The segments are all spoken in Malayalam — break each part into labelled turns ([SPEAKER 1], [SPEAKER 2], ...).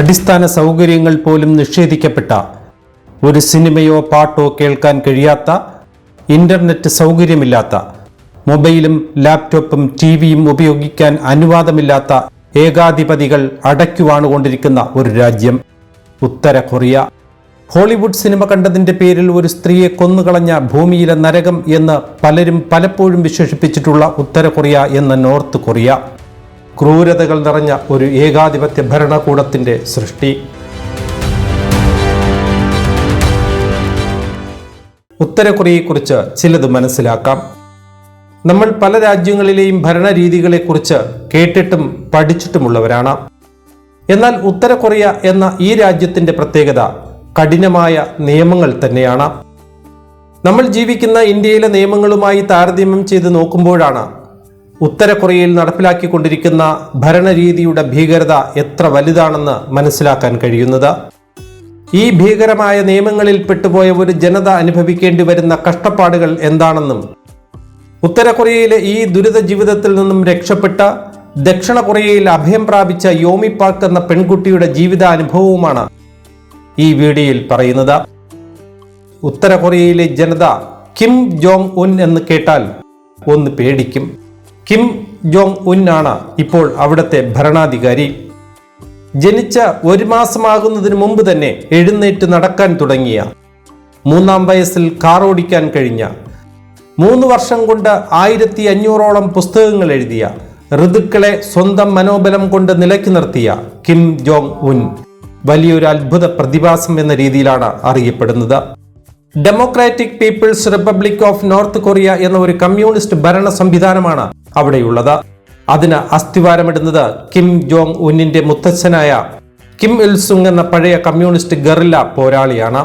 [SPEAKER 1] അടിസ്ഥാന സൗകര്യങ്ങൾ പോലും നിഷേധിക്കപ്പെട്ട ഒരു സിനിമയോ പാട്ടോ കേൾക്കാൻ കഴിയാത്ത ഇന്റർനെറ്റ് സൗകര്യമില്ലാത്ത മൊബൈലും ലാപ്ടോപ്പും ടിവിയും ഉപയോഗിക്കാൻ അനുവാദമില്ലാത്ത ഏകാധിപതികൾ അടയ്ക്കുവാണ് കൊണ്ടിരിക്കുന്ന ഒരു രാജ്യം ഉത്തര കൊറിയ. ഹോളിവുഡ് സിനിമ കണ്ടതിന്റെ പേരിൽ ഒരു സ്ത്രീയെ കൊന്നുകളഞ്ഞ ഭൂമിയിലെ നരകം എന്ന് പലരും പലപ്പോഴും വിശേഷിപ്പിച്ചിട്ടുള്ള ഉത്തര കൊറിയ എന്ന നോർത്ത് കൊറിയ. ക്രൂരതകൾ നിറഞ്ഞ ഒരു ഏകാധിപത്യ ഭരണകൂടത്തിന്റെ സൃഷ്ടി. ഉത്തര കൊറിയയെക്കുറിച്ച് ചിലത് മനസ്സിലാക്കാം. നമ്മൾ പല രാജ്യങ്ങളിലെയും ഭരണരീതികളെക്കുറിച്ച് കേട്ടിട്ടും പഠിച്ചിട്ടുമുള്ളവരാണ്. എന്നാൽ ഉത്തര കൊറിയ എന്ന ഈ രാജ്യത്തിന്റെ പ്രത്യേകത കഠിനമായ നിയമങ്ങൾ തന്നെയാണ്. നമ്മൾ ജീവിക്കുന്ന ഇന്ത്യയിലെ നിയമങ്ങളുമായി താരതമ്യം ചെയ്ത് നോക്കുമ്പോഴാണ് ഉത്തര കൊറിയയിൽ നടപ്പിലാക്കിക്കൊണ്ടിരിക്കുന്ന ഭരണരീതിയുടെ ഭീകരത എത്ര വലുതാണെന്ന് മനസ്സിലാക്കാൻ കഴിയുന്നത്? ഈ ഭീകരമായ നിയമങ്ങളിൽ പെട്ടുപോയ ഒരു ജനത അനുഭവിക്കേണ്ടി വരുന്ന കഷ്ടപ്പാടുകൾ എന്താണെന്നും ഉത്തര കൊറിയയിലെ ഈ ദുരിത ജീവിതത്തിൽ നിന്നും രക്ഷപ്പെട്ട ദക്ഷിണ കൊറിയയിൽ അഭയം പ്രാപിച്ച യോമി പാർക്ക് എന്ന പെൺകുട്ടിയുടെ ജീവിതാനുഭവവുമാണ് ഈ വീഡിയോയിൽ പറയുന്നത്. ഉത്തര കൊറിയയിലെ ജനത കിം ജോങ് ഉൻ എന്ന് കേട്ടാൽ ഒന്ന് പേടിക്കും. കിം ജോങ് ഉൻ ആണ് ഇപ്പോൾ അവിടുത്തെ ഭരണാധികാരി. ജനിച്ച ഒരു മാസമാകുന്നതിന് മുമ്പ് തന്നെ എഴുന്നേറ്റ് നടക്കാൻ തുടങ്ങിയ മൂന്നാം വയസ്സിൽ കാർ ഓടിക്കാൻ കഴിഞ്ഞ മൂന്ന് വർഷം കൊണ്ട് ആയിരത്തി അഞ്ഞൂറോളം പുസ്തകങ്ങൾ എഴുതിയ ഋതുക്കളെ സ്വന്തം മനോബലം കൊണ്ട് നിലയ്ക്ക് നിർത്തിയ കിം ജോങ് ഉൻ വലിയൊരു അത്ഭുത പ്രതിഭാസം എന്ന രീതിയിലാണ് അറിയപ്പെടുന്നത്. Democratic People's Republic of North Korea എന്ന ഒരു കമ്മ്യൂണിസ്റ്റ് ഭരണ സംവിധാനമാണ് അവിടെയുള്ളത്. അതിന് അസ്ഥിവാരമിടുന്നത് കിം ജോങ് ഉന്നിന്റെ മുത്തച്ഛനായ കിം ഇൽസുങ് എന്ന പഴയ കമ്മ്യൂണിസ്റ്റ് ഗറില്ല പോരാളിയാണ്.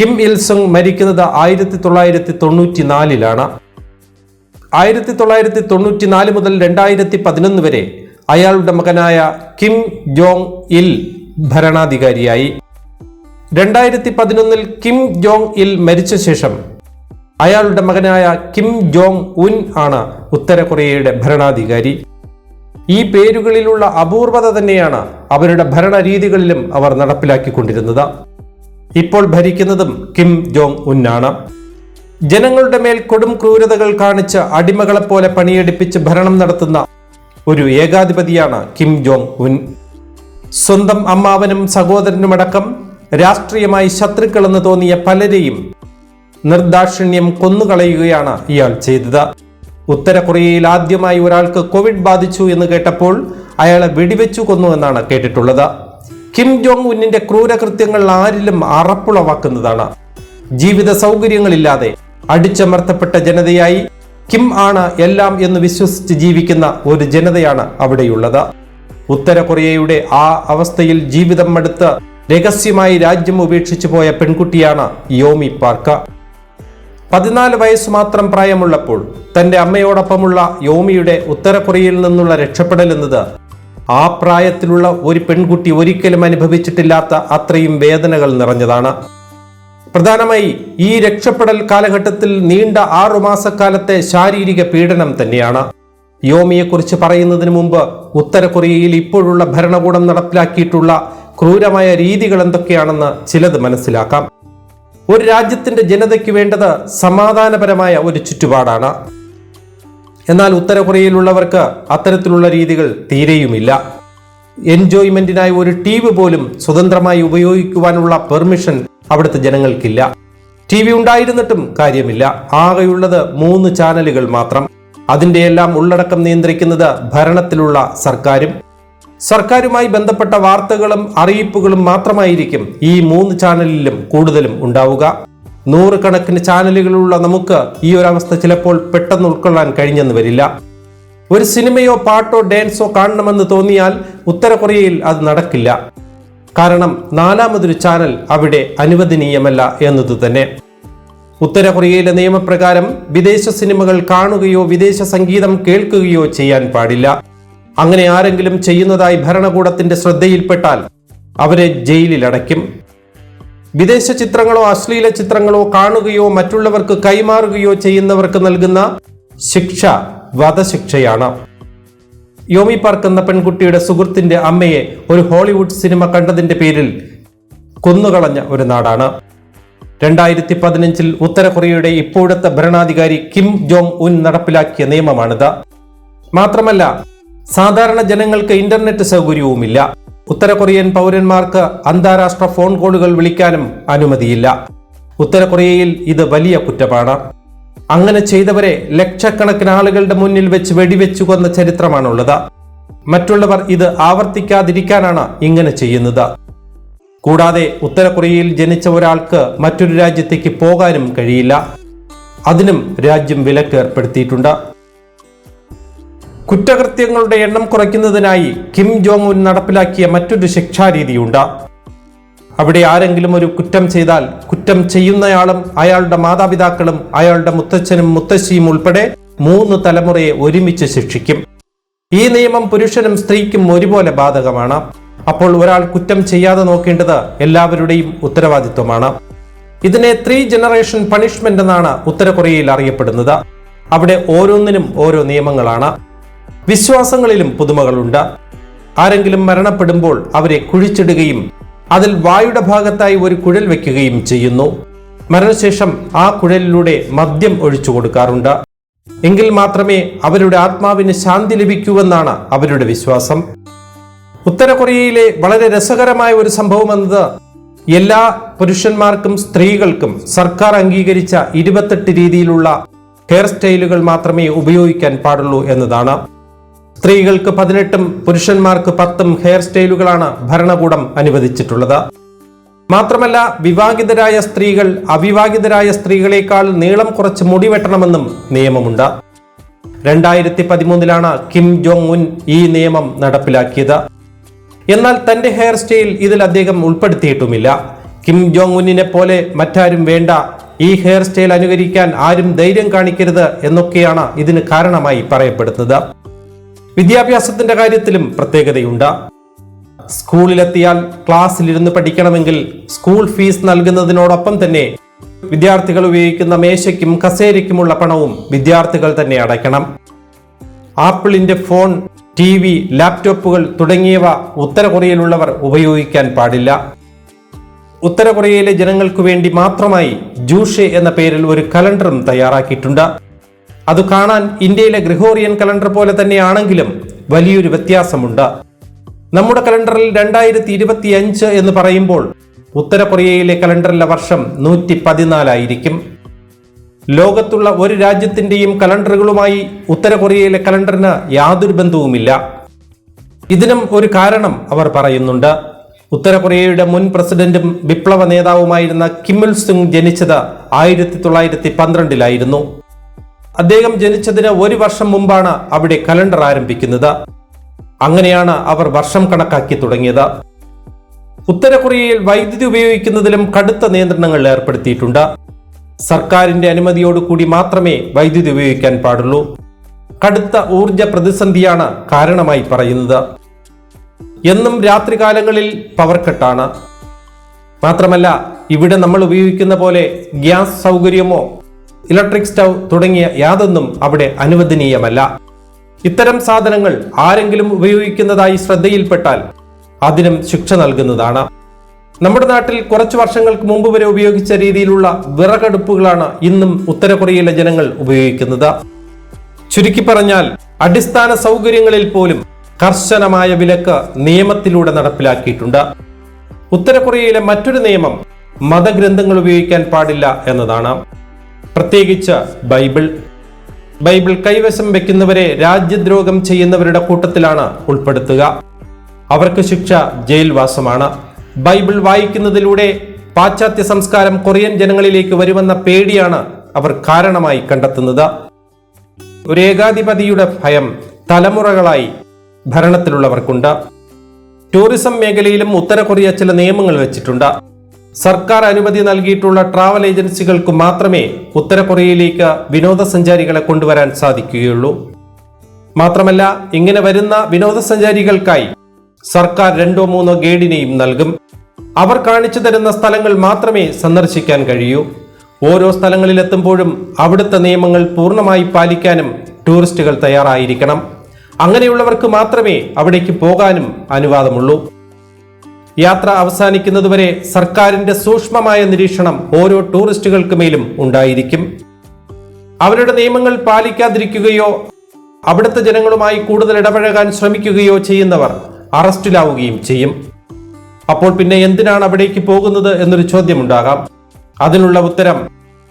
[SPEAKER 1] കിം ഇൽസുങ് മരിക്കുന്നത് ആയിരത്തി തൊള്ളായിരത്തി തൊണ്ണൂറ്റി നാലിലാണ് ആയിരത്തി തൊള്ളായിരത്തി തൊണ്ണൂറ്റി നാല് മുതൽ രണ്ടായിരത്തി പതിനൊന്ന് വരെ അയാളുടെ മകനായ കിം ജോങ് ഇൽ ഭരണാധികാരിയായി. രണ്ടായിരത്തി പതിനൊന്നിൽ കിം ജോങ് ഇൽ മരിച്ച ശേഷം അയാളുടെ മകനായ കിം ജോങ് ഉൻ ആണ് ഉത്തര കൊറിയയുടെ ഭരണാധികാരി. ഈ പേരുകളിലുള്ള അപൂർവത തന്നെയാണ് അവരുടെ ഭരണരീതികളിലും അവർ നടപ്പിലാക്കിക്കൊണ്ടിരുന്നത്. ഇപ്പോൾ ഭരിക്കുന്നതും കിം ജോങ് ഉൻ ആണ്. ജനങ്ങളുടെ മേൽ കൊടും ക്രൂരതകൾ കാണിച്ച് അടിമകളെപ്പോലെ പണിയെടുപ്പിച്ച് ഭരണം നടത്തുന്ന ഒരു ഏകാധിപതിയാണ് കിം ജോങ് ഉൻ. സ്വന്തം അമ്മാവനും സഹോദരനുമടക്കം രാഷ്ട്രീയമായി ശത്രുക്കളെന്ന് തോന്നിയ പലരെയും നിർദാക്ഷിണ്യം കൊന്നുകളയുകയാണ് ഇയാൾ ചെയ്തത്. ഉത്തര കൊറിയയിൽ ആദ്യമായി ഒരാൾക്ക് കോവിഡ് ബാധിച്ചു എന്ന് കേട്ടപ്പോൾ അയാളെ വെടിവെച്ചു കൊന്നു എന്നാണ് കേട്ടിട്ടുള്ളത്. കിം ജോങ് ഉന്നിന്റെ ക്രൂരകൃത്യങ്ങൾ ആരിലും അറപ്പുളവാക്കുന്നതാണ്. ജീവിത സൗകര്യങ്ങളില്ലാതെ അടിച്ചമർത്തപ്പെട്ട ജനതയായി കിം ആണ് എല്ലാം എന്ന് വിശ്വസിച്ച് ജീവിക്കുന്ന ഒരു ജനതയാണ് അവിടെയുള്ളത്. ഉത്തര കൊറിയയുടെ ആ അവസ്ഥയിൽ ജീവിതം മടുത്ത് രഹസ്യമായി രാജ്യം ഉപേക്ഷിച്ചു പോയ പെൺകുട്ടിയാണ് യോമി പാർക്ക് പതിനാല് വയസ്സ് മാത്രം പ്രായമുള്ളപ്പോൾ തന്റെ അമ്മയോടൊപ്പമുള്ള യോമിയുടെ ഉത്തര കൊറിയയിൽ നിന്നുള്ള രക്ഷപ്പെടൽ എന്നത് ആ പ്രായത്തിലുള്ള ഒരു പെൺകുട്ടി ഒരിക്കലും അനുഭവിച്ചിട്ടില്ലാത്ത അത്രയും വേദനകൾ നിറഞ്ഞതാണ്. പ്രധാനമായി ഈ രക്ഷപ്പെടൽ കാലഘട്ടത്തിൽ നീണ്ട ആറു മാസക്കാലത്തെ ശാരീരിക പീഡനം തന്നെയാണ്. യോമിയെക്കുറിച്ച് പറയുന്നതിന് മുമ്പ് ഉത്തര കൊറിയയിൽ ഇപ്പോഴുള്ള ഭരണകൂടം നടപ്പിലാക്കിയിട്ടുള്ള ക്രൂരമായ രീതികൾ എന്തൊക്കെയാണെന്ന് ചിലത് മനസ്സിലാക്കാം. ഒരു രാജ്യത്തിന്റെ ജനതയ്ക്ക് വേണ്ടത് സമാധാനപരമായ ഒരു ചുറ്റുപാടാണ്. എന്നാൽ ഉത്തര കൊറിയയിലുള്ളവർക്ക് അത്തരത്തിലുള്ള രീതികൾ തീരെയുമില്ല. എൻജോയ്മെന്റിനായി ഒരു ടി വി പോലും സ്വതന്ത്രമായി ഉപയോഗിക്കുവാനുള്ള പെർമിഷൻ അവിടുത്തെ ജനങ്ങൾക്കില്ല. ടി വി ഉണ്ടായിരുന്നിട്ടും കാര്യമില്ല. ആകെയുള്ളത് മൂന്ന് ചാനലുകൾ മാത്രം. അതിന്റെയെല്ലാം ഉള്ളടക്കം നിയന്ത്രിക്കുന്നത് ഭരണത്തിലുള്ള സർക്കാരും സർക്കാരുമായി ബന്ധപ്പെട്ട വാർത്തകളും അറിയിപ്പുകളും മാത്രമായിരിക്കും ഈ മൂന്ന് ചാനലിലും കൂടുതലും ഉണ്ടാവുക. നൂറുകണക്കിന് ചാനലുകളുള്ള നമുക്ക് ഈ ഒരു അവസ്ഥ ചിലപ്പോൾ പെട്ടെന്ന് ഉൾക്കൊള്ളാൻ കഴിഞ്ഞെന്ന് വരില്ല. ഒരു സിനിമയോ പാട്ടോ ഡാൻസോ കാണണമെന്ന് തോന്നിയാൽ ഉത്തര കൊറിയയിൽ അത് നടക്കില്ല. കാരണം നാലാമതൊരു ചാനൽ അവിടെ അനുവദനീയമല്ല എന്നത് തന്നെ. ഉത്തര കൊറിയയിലെ നിയമപ്രകാരം വിദേശ സിനിമകൾ കാണുകയോ വിദേശ സംഗീതം കേൾക്കുകയോ ചെയ്യാൻ പാടില്ല. അങ്ങനെ ആരെങ്കിലും ചെയ്യുന്നതായി ഭരണകൂടത്തിന്റെ ശ്രദ്ധയിൽപ്പെട്ടാൽ അവരെ ജയിലിൽ അടയ്ക്കും വിദേശ ചിത്രങ്ങളോ അശ്ലീല ചിത്രങ്ങളോ കാണുകയോ മറ്റുള്ളവർക്ക് കൈമാറുകയോ ചെയ്യുന്നവർക്ക് നൽകുന്ന ശിക്ഷ വധശിക്ഷയാണ്. യോമി പാർക്ക് എന്ന പെൺകുട്ടിയുടെ സുഹൃത്തിന്റെ അമ്മയെ ഒരു ഹോളിവുഡ് സിനിമ കണ്ടതിന്റെ പേരിൽ കൊന്നുകളഞ്ഞ ഒരു നാടാണ്. രണ്ടായിരത്തി പതിനഞ്ചിൽ ഉത്തര കൊറിയയുടെ ഇപ്പോഴത്തെ ഭരണാധികാരി കിം ജോങ് ഉൻ നടപ്പിലാക്കിയ നിയമമാണിത്. മാത്രമല്ല സാധാരണ ജനങ്ങൾക്ക് ഇന്റർനെറ്റ് സൗകര്യവുമില്ല. ഉത്തര കൊറിയൻ പൗരന്മാർക്ക് അന്താരാഷ്ട്ര ഫോൺ കോളുകൾ വിളിക്കാനും അനുമതിയില്ല. ഉത്തര കൊറിയയിൽ ഇത് വലിയ കുറ്റമാണ്. അങ്ങനെ ചെയ്തവരെ ലക്ഷക്കണക്കിന് ആളുകളുടെ മുന്നിൽ വെച്ച് വെടിവെച്ചു കൊന്ന ചരിത്രമാണുള്ളത്. മറ്റുള്ളവർ ഇത് ആവർത്തിക്കാതിരിക്കാനാണ് ഇങ്ങനെ ചെയ്യുന്നത്. കൂടാതെ ഉത്തര കൊറിയയിൽ ജനിച്ച ഒരാൾക്ക് മറ്റൊരു രാജ്യത്തേക്ക് പോകാനും കഴിയില്ല. അതിനും രാജ്യം വിലക്ക് ഏർപ്പെടുത്തിയിട്ടുണ്ട്. കുറ്റകൃത്യങ്ങളുടെ എണ്ണം കുറയ്ക്കുന്നതിനായി കിം ജോങ് ഉൻ നടപ്പിലാക്കിയ മറ്റൊരു ശിക്ഷാരീതിയുണ്ട്. അവിടെ ആരെങ്കിലും ഒരു കുറ്റം ചെയ്താൽ കുറ്റം ചെയ്യുന്നയാളും അയാളുടെ മാതാപിതാക്കളും അയാളുടെ മുത്തച്ഛനും മുത്തശ്ശിയും ഉൾപ്പെടെ മൂന്ന് തലമുറയെ ഒരുമിച്ച് ശിക്ഷിക്കും. ഈ നിയമം പുരുഷനും സ്ത്രീക്കും ഒരുപോലെ ബാധകമാണ്. അപ്പോൾ ഒരാൾ കുറ്റം ചെയ്യാതെ നോക്കേണ്ടത് എല്ലാവരുടെയും ഉത്തരവാദിത്വമാണ്. ഇതിനെ ത്രീ ജനറേഷൻ പണിഷ്മെന്റ് എന്നാണ് ഉത്തര കൊറിയയിൽ അറിയപ്പെടുന്നത്. അവിടെ ഓരോന്നിനും ഓരോ നിയമങ്ങളാണ്. വിശ്വാസങ്ങളിലും പുതുമകളുണ്ട്. ആരെങ്കിലും മരണപ്പെടുമ്പോൾ അവരെ കുഴിച്ചിടുകയും അതിൽ വായുടെ ഭാഗത്തായി ഒരു കുഴൽ വെക്കുകയും ചെയ്യുന്നു. മരണശേഷം ആ കുഴലിലൂടെ മദ്യം ഒഴിച്ചു കൊടുക്കാറുണ്ട്. എങ്കിൽ മാത്രമേ അവരുടെ ആത്മാവിന് ശാന്തി ലഭിക്കൂവെന്നാണ് അവരുടെ വിശ്വാസം. ഉത്തര കൊറിയയിലെ വളരെ രസകരമായ ഒരു സംഭവം എന്നത് എല്ലാ പുരുഷന്മാർക്കും സ്ത്രീകൾക്കും സർക്കാർ അംഗീകരിച്ച ഇരുപത്തെട്ട് രീതിയിലുള്ള ഹെയർ സ്റ്റൈലുകൾ മാത്രമേ ഉപയോഗിക്കാൻ പാടുള്ളൂ എന്നതാണ്. സ്ത്രീകൾക്ക് പതിനെട്ടും പുരുഷന്മാർക്ക് പത്തും ഹെയർ സ്റ്റൈലുകളാണ് ഭരണകൂടം അനുവദിച്ചിട്ടുള്ളത്. മാത്രമല്ല വിവാഹിതരായ സ്ത്രീകൾ അവിവാഹിതരായ സ്ത്രീകളെക്കാൾ നീളം കുറച്ച് മുടി വെട്ടണമെന്നും നിയമമുണ്ട്. രണ്ടായിരത്തി പതിമൂന്നിലാണ് കിം ജോങ് ഉൻ ഈ നിയമം നടപ്പിലാക്കിയത്. എന്നാൽ തന്റെ ഹെയർ സ്റ്റൈൽ ഇതിൽ അദ്ദേഹം ഉൾപ്പെടുത്തിയിട്ടുമില്ല. കിം ജോങ് ഉന്നിനെ പോലെ മറ്റാരും വേണ്ട ഈ ഹെയർ സ്റ്റൈൽ അനുകരിക്കാൻ ആരും ധൈര്യം കാണിക്കരുത് എന്നൊക്കെയാണ് ഇതിന് കാരണമായി പറയപ്പെടുന്നത്. വിദ്യാഭ്യാസത്തിന്റെ കാര്യത്തിലും പ്രത്യേകതയുണ്ട്. സ്കൂളിലെത്തിയാൽ ക്ലാസ്സിലിരുന്ന് പഠിക്കണമെങ്കിൽ സ്കൂൾ ഫീസ് നൽകുന്നതിനോടൊപ്പം തന്നെ വിദ്യാർത്ഥികൾ ഉപയോഗിക്കുന്ന മേശയ്ക്കും കസേരയ്ക്കുമുള്ള പണവും വിദ്യാർത്ഥികൾ തന്നെ അടയ്ക്കണം. ആപ്പിളിന്റെ ഫോൺ ടി വി ലാപ്ടോപ്പുകൾ തുടങ്ങിയവ ഉത്തര കൊറിയയിലുള്ളവർ ഉപയോഗിക്കാൻ പാടില്ല. ഉത്തര കൊറിയയിലെ ജനങ്ങൾക്കു വേണ്ടി മാത്രമായി ജൂഷെ എന്ന പേരിൽ ഒരു കലണ്ടറും തയ്യാറാക്കിയിട്ടുണ്ട്. അത് കാണാൻ ഇന്ത്യയിലെ ഗ്രിഗോറിയൻ കലണ്ടർ പോലെ തന്നെയാണെങ്കിലും വലിയൊരു വ്യത്യാസമുണ്ട്. നമ്മുടെ കലണ്ടറിൽ രണ്ടായിരത്തി ഇരുപത്തി അഞ്ച് എന്ന് പറയുമ്പോൾ ഉത്തര കൊറിയയിലെ കലണ്ടറിലെ വർഷം നൂറ്റി പതിനാലായിരിക്കും ലോകത്തുള്ള ഒരു രാജ്യത്തിന്റെയും കലണ്ടറുകളുമായി ഉത്തര കൊറിയയിലെ കലണ്ടറിന് യാതൊരു ബന്ധവുമില്ല. ഇതിനും ഒരു കാരണം അവർ പറയുന്നുണ്ട്. ഉത്തര കൊറിയയുടെ മുൻ പ്രസിഡന്റും വിപ്ലവ നേതാവുമായിരുന്ന കിമിൽ സിംഗ് ജനിച്ചത് ആയിരത്തി തൊള്ളായിരത്തി പന്ത്രണ്ടിലായിരുന്നു അദ്ദേഹം ജനിച്ചതിന് ഒരു വർഷം മുമ്പാണ് അവിടെ കലണ്ടർ ആരംഭിക്കുന്നത്. അങ്ങനെയാണ് അവർ വർഷം കണക്കാക്കി തുടങ്ങിയത്. ഉത്തര കൊറിയയിൽ വൈദ്യുതി ഉപയോഗിക്കുന്നതിലും കടുത്ത നിയന്ത്രണങ്ങൾ ഏർപ്പെടുത്തിയിട്ടുണ്ട്. സർക്കാരിന്റെ അനുമതിയോടുകൂടി മാത്രമേ വൈദ്യുതി ഉപയോഗിക്കാൻ പാടുള്ളൂ. കടുത്ത ഊർജ പ്രതിസന്ധിയാണ് കാരണമായി പറയുന്നത്. എന്നും രാത്രികാലങ്ങളിൽ പവർ കട്ടാണ്. മാത്രമല്ല ഇവിടെ നമ്മൾ ഉപയോഗിക്കുന്ന പോലെ ഗ്യാസ് സൗകര്യമോ ഇലക്ട്രിക് സ്റ്റൗ തുടങ്ങിയ യാതൊന്നും അവിടെ അനുവദനീയമല്ല. ഇത്തരം സാധനങ്ങൾ ആരെങ്കിലും ഉപയോഗിക്കുന്നതായി ശ്രദ്ധയിൽപ്പെട്ടാൽ അതിനും ശിക്ഷ നൽകുന്നതാണ്. നമ്മുടെ നാട്ടിൽ കുറച്ചു വർഷങ്ങൾക്ക് മുമ്പ് വരെ ഉപയോഗിച്ച രീതിയിലുള്ള വിറകടുപ്പുകളാണ് ഇന്നും ഉത്തര കൊറിയയിലെ ജനങ്ങൾ ഉപയോഗിക്കുന്നത്. ചുരുക്കി പറഞ്ഞാൽ അടിസ്ഥാന സൗകര്യങ്ങളിൽ പോലും കർശനമായ വിലക്ക് നിയമത്തിലൂടെ നടപ്പിലാക്കിയിട്ടുണ്ട്. ഉത്തര കൊറിയയിലെ മറ്റൊരു നിയമം മതഗ്രന്ഥങ്ങൾ ഉപയോഗിക്കാൻ പാടില്ല എന്നതാണ്. പ്രത്യേകിച്ച് ബൈബിൾ. ബൈബിൾ കൈവശം വെക്കുന്നവരെ രാജ്യദ്രോഹം ചെയ്യുന്നവരുടെ കൂട്ടത്തിലാണ് ഉൾപ്പെടുത്തുക. അവർക്ക് ശിക്ഷ ജയിൽവാസമാണ്. ബൈബിൾ വായിക്കുന്നതിലൂടെ പാശ്ചാത്യ സംസ്കാരം കൊറിയൻ ജനങ്ങളിലേക്ക് വരുമെന്ന പേടിയാണ് അവർ കാരണമായി കണ്ടെത്തുന്നത്. ഒരു ഏകാധിപതിയുടെ ഭയം തലമുറകളായി ഭരണത്തിലുള്ളവർക്കുണ്ട്. ടൂറിസം മേഖലയിലും ഉത്തര കൊറിയ ചില നിയമങ്ങൾ വെച്ചിട്ടുണ്ട്. സർക്കാർ അനുമതി നൽകിയിട്ടുള്ള ട്രാവൽ ഏജൻസികൾക്ക് മാത്രമേ ഉത്തര കൊറിയയിലേക്ക് വിനോദസഞ്ചാരികളെ കൊണ്ടുവരാൻ സാധിക്കുകയുള്ളൂ. മാത്രമല്ല ഇങ്ങനെ വരുന്ന വിനോദസഞ്ചാരികൾക്കായി സർക്കാർ രണ്ടോ മൂന്നോ ഗൈഡിനെയും നൽകും. അവർ കാണിച്ചു തരുന്ന സ്ഥലങ്ങൾ മാത്രമേ സന്ദർശിക്കാൻ കഴിയൂ. ഓരോ സ്ഥലങ്ങളിലെത്തുമ്പോഴും അവിടുത്തെ നിയമങ്ങൾ പൂർണമായി പാലിക്കാനും ടൂറിസ്റ്റുകൾ തയ്യാറായിരിക്കണം. അങ്ങനെയുള്ളവർക്ക് മാത്രമേ അവിടേക്ക് പോകാനും അനുവാദമുള്ളൂ. യാത്ര അവസാനിക്കുന്നതുവരെ സർക്കാരിന്റെ സൂക്ഷ്മമായ നിരീക്ഷണം ഓരോ ടൂറിസ്റ്റുകൾക്ക് മേലും ഉണ്ടായിരിക്കും. അവരുടെ നിയമങ്ങൾ പാലിക്കാതിരിക്കുകയോ അവിടുത്തെ ജനങ്ങളുമായി കൂടുതൽ ഇടപഴകാൻ ശ്രമിക്കുകയോ ചെയ്യുന്നവർ അറസ്റ്റിലാവുകയും ചെയ്യും. അപ്പോൾ പിന്നെ എന്തിനാണ് അവിടേക്ക് പോകുന്നത് എന്നൊരു ചോദ്യം ചോദ്യമുണ്ടാകാം. അതിനുള്ള ഉത്തരം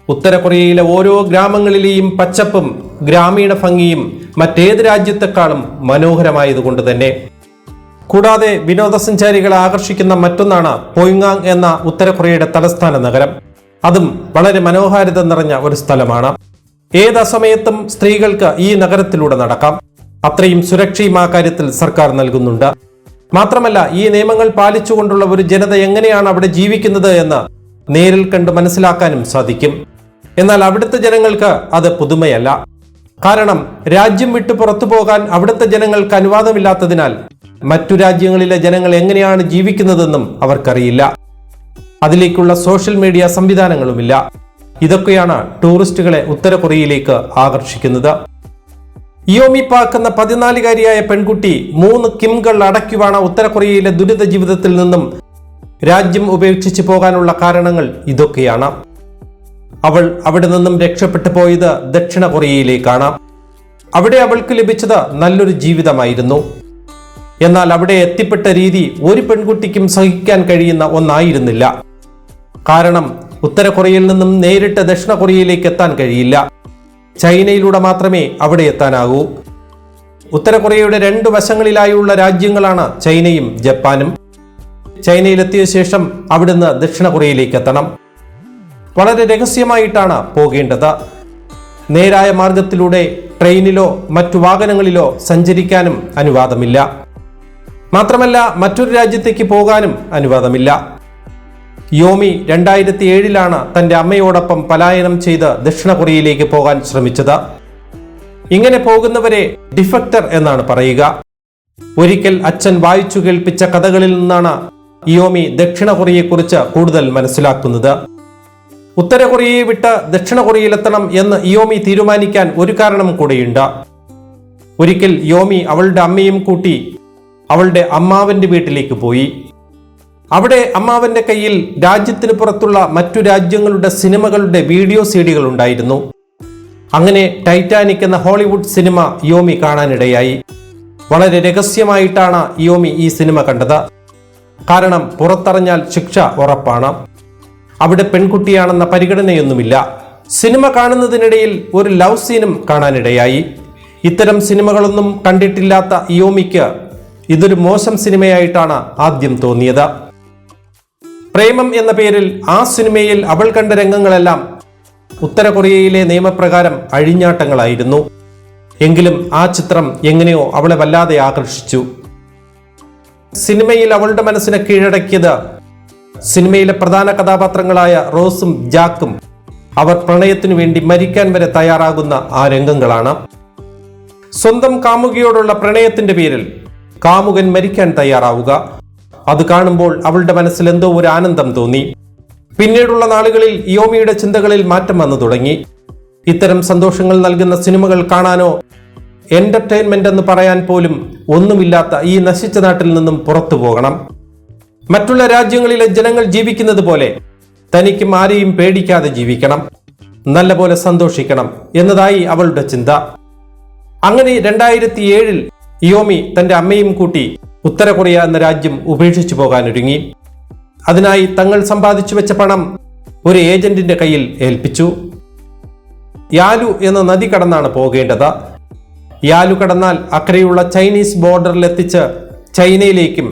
[SPEAKER 1] ഉത്തര കൊറിയയിലെ ഓരോ ഗ്രാമങ്ങളിലെയും പച്ചപ്പും ഗ്രാമീണ ഭംഗിയും മറ്റേത് രാജ്യത്തെക്കാളും മനോഹരമായതുകൊണ്ട് തന്നെ. കൂടാതെ വിനോദസഞ്ചാരികളെ ആകർഷിക്കുന്ന മറ്റൊന്നാണ് പോയിങ്ങാങ് എന്ന ഉത്തര കൊറിയയുടെ തലസ്ഥാന നഗരം. അതും വളരെ മനോഹാരിത നിറഞ്ഞ ഒരു സ്ഥലമാണ്. ഏത് അസമയത്തും സ്ത്രീകൾക്ക് ഈ നഗരത്തിലൂടെ നടക്കാം. അത്രയും സുരക്ഷയും ആ കാര്യത്തിൽ സർക്കാർ നൽകുന്നുണ്ട്. മാത്രമല്ല ഈ നിയമങ്ങൾ പാലിച്ചുകൊണ്ടുള്ള ഒരു ജനത എങ്ങനെയാണ് അവിടെ ജീവിക്കുന്നത് എന്ന് നേരിൽ കണ്ട് മനസ്സിലാക്കാനും സാധിക്കും. എന്നാൽ അവിടുത്തെ ജനങ്ങൾക്ക് അത് പുതുമയല്ല. കാരണം രാജ്യം വിട്ടു പുറത്തു പോകാൻ അവിടുത്തെ ജനങ്ങൾക്ക് അനുവാദമില്ലാത്തതിനാൽ മറ്റു രാജ്യങ്ങളിലെ ജനങ്ങൾ എങ്ങനെയാണ് ജീവിക്കുന്നതെന്നും അവർക്കറിയില്ല. അതിലേക്കുള്ള സോഷ്യൽ മീഡിയ സംവിധാനങ്ങളുമില്ല. ഇതൊക്കെയാണ് ടൂറിസ്റ്റുകളെ ഉത്തര കൊറിയയിലേക്ക് ആകർഷിക്കുന്നത്. ഇയോമി പാക്ക് എന്ന പതിനാലുകാരിയായ പെൺകുട്ടി മൂന്ന് കിംകൾ അടയ്ക്കുവാണ് ഉത്തര കൊറിയയിലെ ദുരിത ജീവിതത്തിൽ നിന്നും രാജ്യം ഉപേക്ഷിച്ച് പോകാനുള്ള കാരണങ്ങൾ ഇതൊക്കെയാണ്. അവൾ അവിടെ നിന്നും രക്ഷപ്പെട്ടു പോയത് ദക്ഷിണ കൊറിയയിലേക്കാണ് അവിടെ അവൾക്ക് ലഭിച്ചത് നല്ലൊരു ജീവിതമായിരുന്നു. എന്നാൽ അവിടെ എത്തിപ്പെട്ട രീതി ഒരു പെൺകുട്ടിക്കും സഹിക്കാൻ കഴിയുന്ന ഒന്നായിരുന്നില്ല. കാരണം ഉത്തര കൊറിയയിൽ നിന്നും നേരിട്ട് ദക്ഷിണ കൊറിയയിലേക്ക് എത്താൻ കഴിയില്ല. ചൈനയിലൂടെ മാത്രമേ അവിടെ എത്താനാകൂ. ഉത്തര കൊറിയയുടെ രണ്ട് വശങ്ങളിലായുള്ള രാജ്യങ്ങളാണ് ചൈനയും ജപ്പാനും. ചൈനയിലെത്തിയ ശേഷം അവിടുന്ന് ദക്ഷിണ കൊറിയയിലേക്ക് എത്തണം. വളരെ രഹസ്യമായിട്ടാണ് പോകേണ്ടത്. നേരായ മാർഗത്തിലൂടെ ട്രെയിനിലോ മറ്റു വാഹനങ്ങളിലോ സഞ്ചരിക്കാനും അനുവാദമില്ല. മാത്രമല്ല മറ്റൊരു രാജ്യത്തേക്ക് പോകാനും അനുവാദമില്ല. യോമി രണ്ടായിരത്തി ഏഴിലാണ് തന്റെ അമ്മയോടൊപ്പം പലായനം ചെയ്ത് ദക്ഷിണ കൊറിയയിലേക്ക് പോകാൻ ശ്രമിച്ചത്. ഇങ്ങനെ പോകുന്നവരെ ഡിഫക്ടർ എന്നാണ് പറയുക. ഒരിക്കൽ അച്ഛൻ വായിച്ചു കേൾപ്പിച്ച കഥകളിൽ നിന്നാണ് യോമി ദക്ഷിണ കൊറിയയെക്കുറിച്ച് കൂടുതൽ മനസ്സിലാക്കുന്നത്. ഉത്തര കൊറിയയെ വിട്ട് ദക്ഷിണ കൊറിയയിലെത്തണം എന്ന് യോമി തീരുമാനിക്കാൻ ഒരു കാരണം കൂടിയുണ്ട്. ഒരിക്കൽ യോമി അവളുടെ അമ്മയും കൂട്ടി അവളുടെ അമ്മാവന്റെ വീട്ടിലേക്ക് പോയി. അവിടെ അമ്മാവന്റെ കയ്യിൽ രാജ്യത്തിന് പുറത്തുള്ള മറ്റു രാജ്യങ്ങളുടെ സിനിമകളുടെ വീഡിയോ സീഡികൾ ഉണ്ടായിരുന്നു. അങ്ങനെ ടൈറ്റാനിക് എന്ന ഹോളിവുഡ് സിനിമ യോമി കാണാനിടയായി. വളരെ രഹസ്യമായിട്ടാണ് യോമി ഈ സിനിമ കണ്ടത്. കാരണം പുറത്തറിഞ്ഞാൽ ശിക്ഷ ഉറപ്പാണ്. അവിടെ പെൺകുട്ടിയാണെന്ന പരിഗണനയൊന്നുമില്ല. സിനിമ കാണുന്നതിനിടയിൽ ഒരു ലവ് സീനും കാണാനിടയായി. ഇത്തരം സിനിമകളൊന്നും കണ്ടിട്ടില്ലാത്ത ഇയോമിക്ക് ഇതൊരു മോശം സിനിമയായിട്ടാണ് ആദ്യം തോന്നിയത്. പ്രേമം എന്ന പേരിൽ ആ സിനിമയിൽ അവൾ കണ്ട രംഗങ്ങളെല്ലാം ഉത്തര കൊറിയയിലെ നിയമപ്രകാരം അഴിഞ്ഞാട്ടങ്ങളായിരുന്നു. എങ്കിലും ആ ചിത്രം എങ്ങനെയോ അവളെ വല്ലാതെ ആകർഷിച്ചു. സിനിമയിൽ അവളുടെ മനസ്സിനെ കീഴടക്കിയത് സിനിമയിലെ പ്രധാന കഥാപാത്രങ്ങളായ റോസും ജാക്കും അവർ പ്രണയത്തിനു വേണ്ടി മരിക്കാൻ വരെ തയ്യാറാകുന്ന ആ രംഗങ്ങളാണ്. സ്വന്തം കാമുകിയോടുള്ള പ്രണയത്തിന്റെ പേരിൽ കാമുകൻ മരിക്കാൻ തയ്യാറാവുക. അത് കാണുമ്പോൾ അവളുടെ മനസ്സിൽ എന്തോ ഒരു ആനന്ദം തോന്നി. പിന്നീടുള്ള നാളുകളിൽ യോമിയുടെ ചിന്തകളിൽ മാറ്റം വന്നു തുടങ്ങി. ഇത്തരം സന്തോഷങ്ങൾ നൽകുന്ന സിനിമകൾ കാണാനോ എന്റർടൈൻമെന്റ് എന്ന് പറയാൻ പോലും ഒന്നുമില്ലാത്ത ഈ നശിച്ച നാട്ടിൽ നിന്നും പുറത്തു പോകണം. മറ്റുള്ള രാജ്യങ്ങളിലെ ജനങ്ങൾ ജീവിക്കുന്നത് പോലെ തനിക്കും ആരെയും പേടിക്കാതെ ജീവിക്കണം. നല്ലപോലെ സന്തോഷിക്കണം എന്നതായി അവളുടെ ചിന്ത. അങ്ങനെ രണ്ടായിരത്തി ഏഴിൽ ഇയോമി തന്റെ അമ്മയും കൂട്ടി ഉത്തര കൊറിയ എന്ന രാജ്യം ഉപേക്ഷിച്ചു പോകാനൊരുങ്ങി. അതിനായി തങ്ങൾ സമ്പാദിച്ചു വെച്ച പണം ഒരു ഏജന്റിന്റെ കയ്യിൽ ഏൽപ്പിച്ചു. യാലു എന്ന നദി കടന്നാണ് പോകേണ്ടത്. യാലു കടന്നാൽ അക്കരയുള്ള ചൈനീസ് ബോർഡറിൽ എത്തിച്ച് ചൈനയിലേക്കും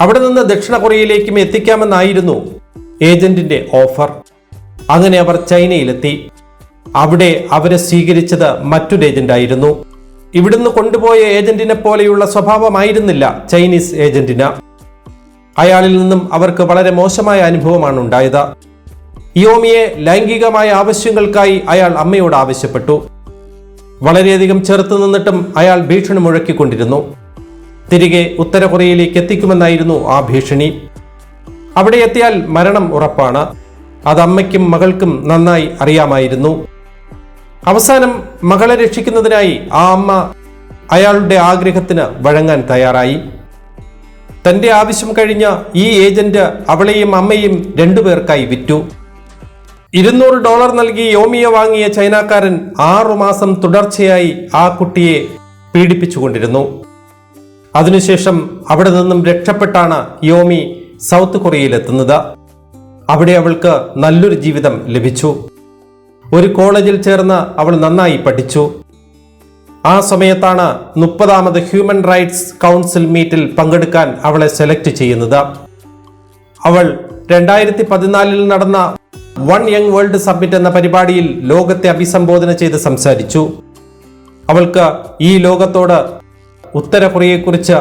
[SPEAKER 1] അവിടെ നിന്ന് ദക്ഷിണ കൊറിയയിലേക്കും എത്തിക്കാമെന്നായിരുന്നു ഏജന്റിന്റെ ഓഫർ. അങ്ങനെ അവർ ചൈനയിലെത്തി. അവിടെ അവരെ സ്വീകരിച്ചത് മറ്റൊരു ഏജന്റായിരുന്നു. ഇവിടുന്ന് കൊണ്ടുപോയ ഏജന്റിനെ പോലെയുള്ള സ്വഭാവമായിരുന്നില്ല ചൈനീസ് ഏജന്റിന്. അയാളിൽ നിന്നും അവർക്ക് വളരെ മോശമായ അനുഭവമാണ് ഉണ്ടായത്. ഇയോമിയെ ലൈംഗികമായ ആവശ്യങ്ങൾക്കായി അയാൾ അമ്മയോട് ആവശ്യപ്പെട്ടു. വളരെയധികം ചെറുത്തു നിന്നിട്ടും അയാൾ ഭീഷണി മുഴക്കിക്കൊണ്ടിരുന്നു. തിരികെ ഉത്തര കൊറിയയിലേക്ക് എത്തിക്കുമെന്നായിരുന്നു ആ ഭീഷണി. അവിടെ എത്തിയാൽ മരണം ഉറപ്പാണ്. അത് അമ്മയ്ക്കും മകൾക്കും നന്നായി അറിയാമായിരുന്നു. അവസാനം മകളെ രക്ഷിക്കുന്നതിനായി ആ അമ്മ അയാളുടെ ആഗ്രഹത്തിന് വഴങ്ങാൻ തയ്യാറായി. തന്റെ ആവശ്യം കഴിഞ്ഞ ഈ ഏജന്റ് അവളെയും അമ്മയും രണ്ടുപേർക്കായി വിറ്റു. ഇരുന്നൂറ് ഡോളർ നൽകി യോമിയെ വാങ്ങിയ ചൈനക്കാരൻ ആറുമാസം തുടർച്ചയായി ആ കുട്ടിയെ പീഡിപ്പിച്ചുകൊണ്ടിരുന്നു. അതിനുശേഷം അവിടെ നിന്നും രക്ഷപ്പെട്ടാണ് യോമി സൗത്ത് കൊറിയയിലെത്തുന്നത്. അവിടെ അവൾക്ക് നല്ലൊരു ജീവിതം ലഭിച്ചു. ഒരു കോളേജിൽ ചേർന്ന് അവൾ നന്നായി പഠിച്ചു. ആ സമയത്താണ് മുപ്പതാമത് ഹ്യൂമൻ റൈറ്റ്സ് കൗൺസിൽ മീറ്റിൽ പങ്കെടുക്കാൻ അവളെ സെലക്ട് ചെയ്യുന്നത്. അവൾ രണ്ടായിരത്തി പതിനാലിൽ നടന്ന വൺ യങ് വേൾഡ് സബ്മിറ്റ് എന്ന പരിപാടിയിൽ ലോകത്തെ അഭിസംബോധന ചെയ്ത് സംസാരിച്ചു. അവൾക്ക് ഈ ലോകത്തോട് ഉത്തര കൊറിയയെക്കുറിച്ച്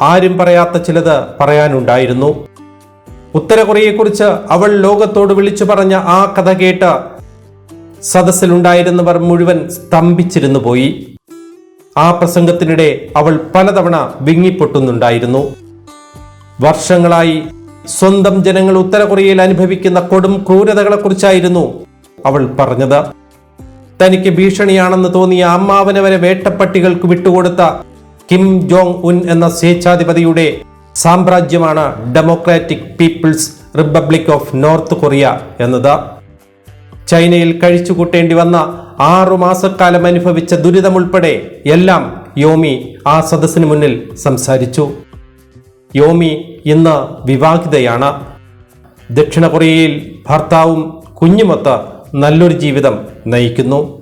[SPEAKER 1] ആരും പറയാത്ത ചിലത് പറയാനുണ്ടായിരുന്നു. ഉത്തര കൊറിയയെക്കുറിച്ച് അവൾ ലോകത്തോട് വിളിച്ചു പറഞ്ഞ ആ കഥ കേട്ട് സദസ്സിലുണ്ടായിരുന്നവർ മുഴുവൻ സ്തംഭിച്ചിരുന്നു പോയി. ആ പ്രസംഗത്തിനിടെ അവൾ പലതവണ വിങ്ങിപ്പൊട്ടുന്നുണ്ടായിരുന്നു. വർഷങ്ങളായി സ്വന്തം ജനങ്ങൾ ഉത്തര കൊറിയയിൽ അനുഭവിക്കുന്ന കൊടും ക്രൂരതകളെക്കുറിച്ചായിരുന്നു അവൾ പറഞ്ഞത്. തനിക്ക് ഭീഷണിയാണെന്ന് തോന്നിയ അമ്മാവനെ വരെ വേട്ടപ്പട്ടികൾക്ക് വിട്ടുകൊടുത്ത കിം ജോങ് ഉൻ എന്ന സ്വേച്ഛാധിപതിയുടെ സാമ്രാജ്യമാണ് Democratic People's Republic of North Korea എന്നത്. ചൈനയിൽ കഴിച്ചുകൂട്ടേണ്ടി വന്ന ആറു മാസക്കാലം അനുഭവിച്ച ദുരിതമുൾപ്പെടെ എല്ലാം യോമി ആ സദസ്സിന് മുന്നിൽ സംസാരിച്ചു. യോമി ഇന്ന് വിവാഹിതയാണ്. ദക്ഷിണ കൊറിയയിൽ ഭർത്താവും കുഞ്ഞുമൊത്ത് നല്ലൊരു ജീവിതം നയിക്കുന്നു.